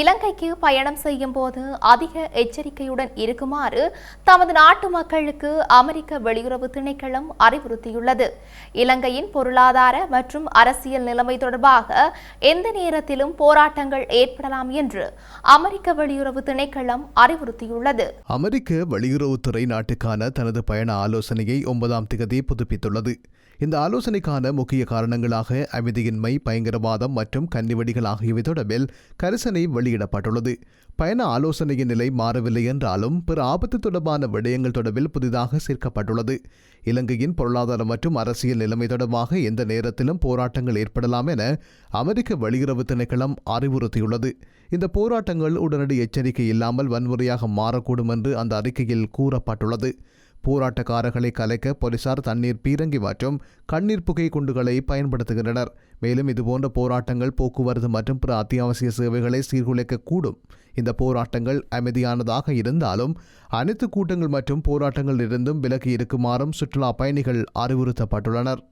இலங்கைக்கு பயணம் செய்யும் போது அதிக எச்சரிக்கையுடன் இருக்குமாறு தமது நாட்டு மக்களுக்கு அமெரிக்க வெளியுறவு திணைக்களம் அறிவுறுத்தியுள்ளது. இலங்கையின் பொருளாதார மற்றும் அரசியல் நிலைமை தொடர்பாக எந்த நேரத்திலும் போராட்டங்கள் ஏற்படலாம் என்று அமெரிக்க வெளியுறவு திணைக்களம் அறிவுறுத்தியுள்ளது. அமெரிக்க வெளியுறவுத்துறை நாட்டுக்கான தனது பயண ஆலோசனையை ஒன்பதாம் திகதி புதுப்பித்துள்ளது. இந்த ஆலோசனைக்கான முக்கிய காரணங்களாக அமைதியின்மை பயங்கரவாதம் மற்றும் கன்னிவெடிகள் ஆகியவை தொடர்பில் கரிசனை வெளியிடப்பட்டுள்ளது. பயண ஆலோசனையின் நிலை மாறவில்லை என்றாலும் பிற ஆபத்து தொடர்பான விடயங்கள் தொடர்பில் புதிதாக சேர்க்கப்பட்டுள்ளது. இலங்கையின் பொருளாதார மற்றும் அரசியல் நிலைமை தொடர்பாக எந்த நேரத்திலும் போராட்டங்கள் ஏற்படலாம் என அமெரிக்க வெளியுறவு திணைக்களம் அறிவுறுத்தியுள்ளது. இந்த போராட்டங்கள் உடனடி எச்சரிக்கை இல்லாமல் வன்முறையாக மாறக்கூடும் என்று அந்த அறிக்கையில் கூறப்பட்டுள்ளது. போராட்டக்காரர்களை கலைக்க போலீசார் தண்ணீர் பீரங்கி மற்றும் கண்ணீர் புகை குண்டுகளை பயன்படுத்துகின்றனர். மேலும் இதுபோன்ற போராட்டங்கள் போக்குவரத்து மற்றும் பிற அத்தியாவசிய சேவைகளை சீர்குலைக்கக்கூடும். இந்த போராட்டங்கள் அமைதியானதாக இருந்தாலும் அனைத்து கூட்டங்கள் மற்றும் போராட்டங்களிலிருந்தும் விலகி இருக்குமாறும் சுற்றுலா பயணிகள் அறிவுறுத்தப்பட்டுள்ளனர்.